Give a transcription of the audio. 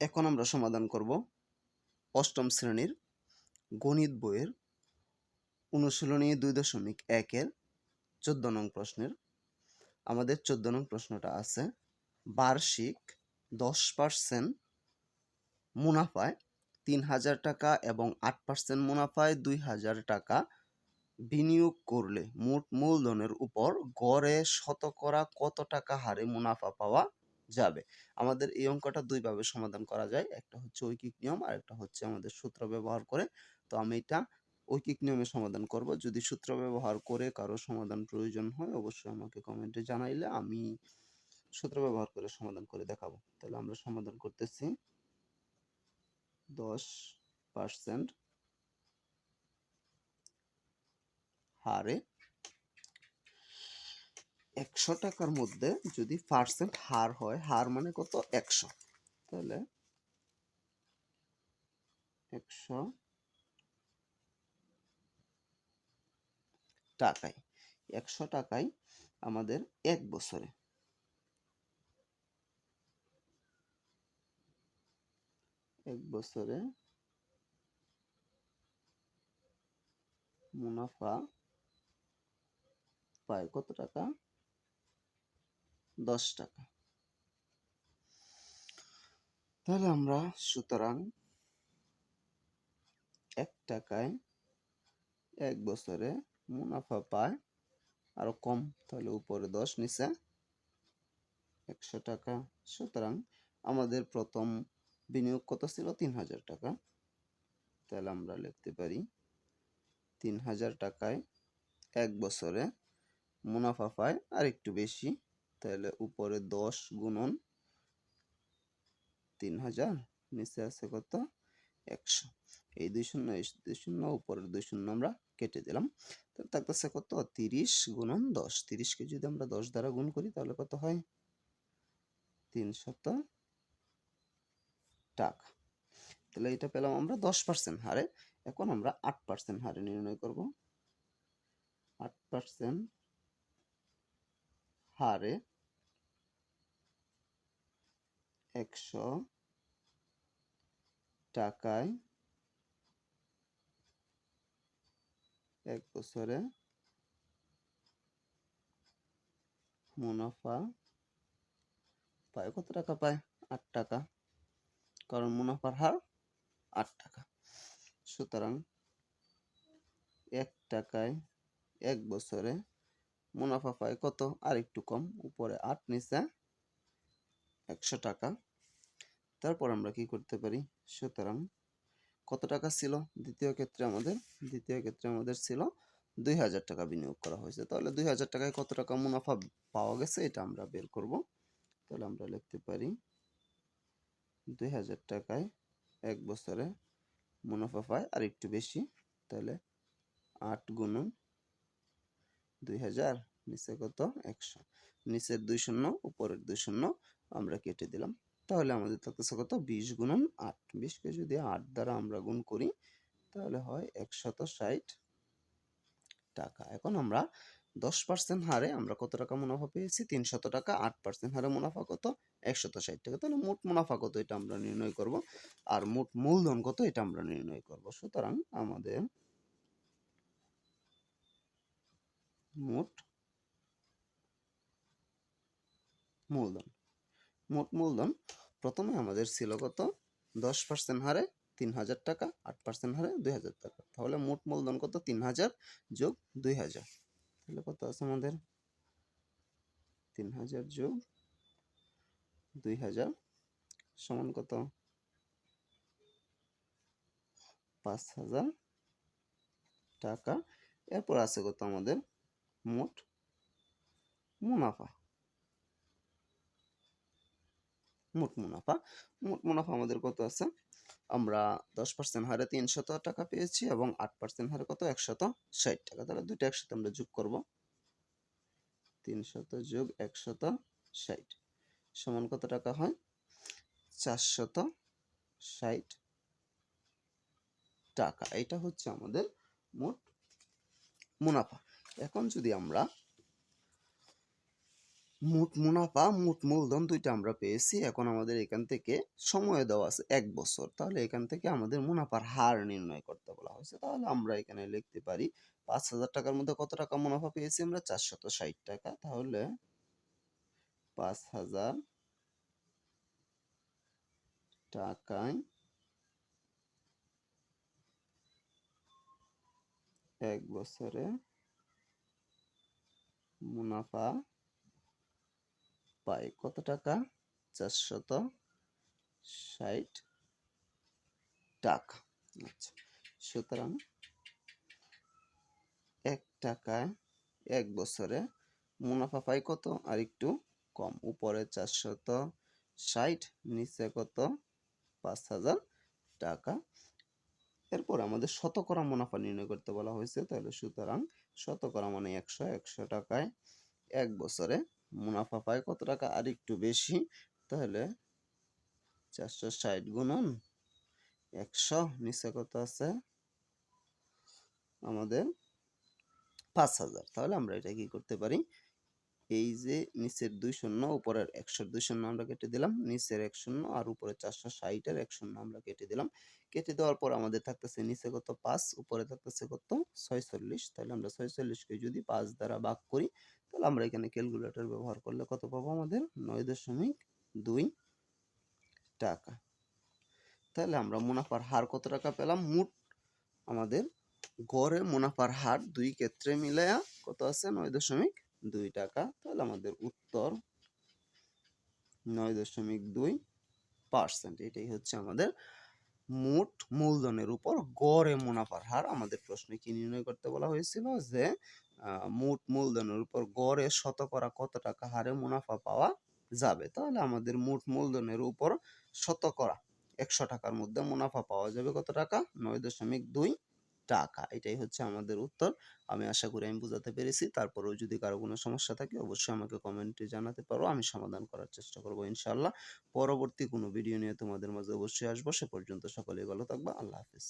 এখন আমরা সমাধান করব অষ্টম শ্রেণির গণিত বইয়ের অনুশীলনী দুই দশমিক একের চোদ্দ নং প্রশ্নের। আমাদের চোদ্দ নং প্রশ্নটা আছে, বার্ষিক দশ পার্সেন্ট মুনাফায় তিন হাজার টাকা এবং আট পার্সেন্ট মুনাফায় দুই হাজার টাকা বিনিয়োগ করলে মোট মূলধনের উপর গড়ে শতকরা কত টাকা হারে মুনাফা পাওয়া যাবে। আমাদের এই অঙ্কটা দুইভাবে সমাধান করা যায়। একটা হচ্ছে ঐকিক নিয়ম আর একটা হচ্ছে আমাদের সূত্র ব্যবহার করে। তো আমি এটা ঐকিক নিয়মে সমাধান করব। যদি সূত্র ব্যবহার করে কারও সমাধান প্রয়োজন হয়, অবশ্যই আমাকে কমেন্টে জানাইলে আমি সূত্র ব্যবহার করে সমাধান করে দেখাবো। তাহলে আমরা সমাধান করতেছি। দশ পার্সেন্ট হারে একশো টাকার মধ্যে যদি পার্সেন্ট হার হয়, হার মানে কত? একশো। তাহলে একশো টাকায় একশো টাকায় আমাদের এক বছরে। এক বছরে মুনাফা পায় কত টাকা? দশ টাকা। তাহলে আমরা সুতরাং এক টাকায় এক বছরে মুনাফা পায়, আরও কম, তাহলে উপরে দশ, নিচে একশো টাকা। সুতরাং আমাদের প্রথম বিনিয়োগ কত ছিল? তিন হাজার টাকা। তাহলে আমরা লিখতে পারি তিন হাজার টাকায় এক বছরে মুনাফা পায় আর একটু বেশি তাহলে উপরে দশ গুণন তিন হাজার, নিচে আছে কত? একশো। এই দুই শূন্য, এই দুই শূন্য, উপরের দুই শূন্য আমরা কেটে দিলাম। তো থাকতেছে কত? তিরিশ গুণন দশ। তিরিশকে যদি আমরা দশ দ্বারা গুণ করি, তাহলে কত হয়? তিনশত টাকা। তাহলে এটা পেলাম আমরা দশ পার্সেন্ট হারে। এখন আমরা আট পার্সেন্ট হারে নির্ণয় করব। আট পার্সেন্ট হারে একশো টাকায় এক বছরে মুনাফা পায়, কত টাকা পায়? আট টাকা। কারণ মুনাফার হার আট টাকা। সুতরাং এক টাকায় এক বছরে মুনাফা পায় কত? আর একটু কম, উপরে আট, নিচে একশো টাকা। তারপর আমরা কি করতে পারি? সুতরাং কত টাকা ছিল? দ্বিতীয় ক্ষেত্রে আমাদের, দ্বিতীয় ক্ষেত্রে আমাদের ছিল দুই হাজার টাকা বিনিয়োগ করা হয়েছে। তাহলে দুই হাজার টাকায় কত টাকা মুনাফা পাওয়া গেছে? এটা আমরা বের করব। তাহলে আমরা লিখতে পারি দুই হাজার টাকায় এক বছরে মুনাফা পায় আর একটু বেশি, তাহলে আট গুণন দুই হাজার, নিচে কত? একশো। নিচের দুই শূন্য, উপরের দুই শূন্য আমরা কেটে দিলাম। তাহলে আমাদের থাকতেছে কত? বিশ গুণন আট। বিশকে যদি আট দ্বারা আমরা গুণ করি, তাহলে হয় একশত ষাট টাকা। এখন আমরা দশ পার্সেন্ট হারে আমরা কত টাকা মুনাফা পেয়েছি? তিনশত টাকা। আট পার্সেন্ট হারে মুনাফা কত? একশত ষাট টাকা। তাহলে মোট মুনাফা কত এটা আমরা নির্ণয় করব? আর মোট মূলধন কত? এটা আমরা নির্ণয় করব। সুতরাং আমাদের মোট, মূলধন। মোট মূলধন প্রথমে আমাদের ছিল কত? দশ পার্সেন্ট হারে তিন হাজার টাকা, আট পার্সেন্ট হারে দুই হাজার টাকা। তাহলে মোট মূলধন কত? তিন হাজার যোগ দুই হাজার। তাহলে কত আছে আমাদের? তিন হাজার যোগ দুই হাজার সমান কত? পাঁচ হাজার টাকা। এরপর আছে কত আমাদের? মোট? মুনাফা। মোট মুনাফা। মোট মুনাফা আমাদের কত আছে? আমরা দশ পার্সেন্ট হারে তিনশত টাকা পেয়েছি এবং আট পার্সেন্ট হারে কত? একশত ষাট টাকা। তাহলে দুইটা একসাথে আমরা যোগ করব। তিনশত যোগ একশত ষাট। সমান কত টাকা হয়? চারশত ষাট টাকা। এটা হচ্ছে আমাদের মোট মুনাফা। এখন যদি আমরা মোট মুনাফা, মোট মূলধন দুইটা আমরা পেয়েছি, এখন আমাদের এখান থেকে সময় দেওয়া আছে এক বছর। তাহলে এখান থেকে আমাদের মুনাফার হার নির্ণয় করতে বলা হয়েছে। তাহলে আমরা এখানে লিখতে পারি, পাঁচ হাজার টাকার মধ্যে কত টাকা মুনাফা পেয়েছি আমরা? চারশত ষাট টাকা। তাহলে পাঁচ হাজার টাকায় এক বছরে মুনাফা পাই কত টাকা? চারশত ষাট টাকা। আচ্ছা সুতরাং এক টাকায় এক বছরে মুনাফা পাই কত? আর একটু কম। উপরে চারশত ষাট, নিচে কত? পাঁচ হাজার টাকা। এরপর আমাদের শতকরা মুনাফা নির্ণয় করতে বলা হয়েছে। তাহলে সুতরাং শতকরা মানে একশো একশো টাকায় এক বছরে মুনাফা পায়। কত টাকা? আর একটু বেশি। তাহলে চারশো ষাট গুণন একশো নিচে কত আছে? আমাদের পাঁচ হাজার। তাহলে আমরা এটা কি করতে পারি? এই যে নিচের দুই শূন্য, উপরের একশোর দুই শূন্য আমরা কেটে দিলাম, নিচের এক শূন্য আর উপরে চারশো ষাটের এক শূন্য আমরা কেটে দিলাম। কেটে দেওয়ার পর আমাদের থাকতেছে নিচে কত? পাঁচ, উপরে থাকতেছে কত? ছয়চল্লিশ। তাহলে আমরা ছয়চল্লিশকে যদি পাঁচ দ্বারা ভাগ করি, তাহলে আমরা এখানে ক্যালকুলেটর ব্যবহার করলে কত পাবো আমাদের? নয় দশমিক দুই টাকা। তাহলে আমরা মুনাফার হার কত টাকা পেলাম? মোট আমাদের গড়ে মুনাফার হার দুই ক্ষেত্রে মিলায়া কত আছে? নয় দশমিক দুই টাকা, তাহলে আমাদের উত্তর নয় দশমিক দুই পার্সেন্ট এটাই হচ্ছে আমাদের মোট মূলধনের উপর গড়ে মুনাফার হার। আমাদের প্রশ্নে কি নির্ণয় করতে বলা হয়েছিল যে মোট মূলধনের উপর গড়ে শতকরা কত টাকা হারে মুনাফা পাওয়া যাবে? তাহলে আমাদের মোট মূলধনের উপর শতকরা একশো টাকার মধ্যে মুনাফা পাওয়া যাবে কত টাকা? নয় দশমিক দুই টাকা। এটাই হচ্ছে আমাদের উত্তর। আমি আশা করি আমি বুঝাতে পেরেছি। তারপরেও যদি কারও কোনো সমস্যা থাকে, অবশ্যই আমাকে কমেন্টে জানাতে পারো। আমি সমাধান করার চেষ্টা করব ইনশাল্লাহ পরবর্তী কোনো ভিডিও নিয়ে তোমাদের মাঝে অবশ্যই আসব। সে পর্যন্ত সকলেই ভালো থাকবা। আল্লাহ হাফিজ।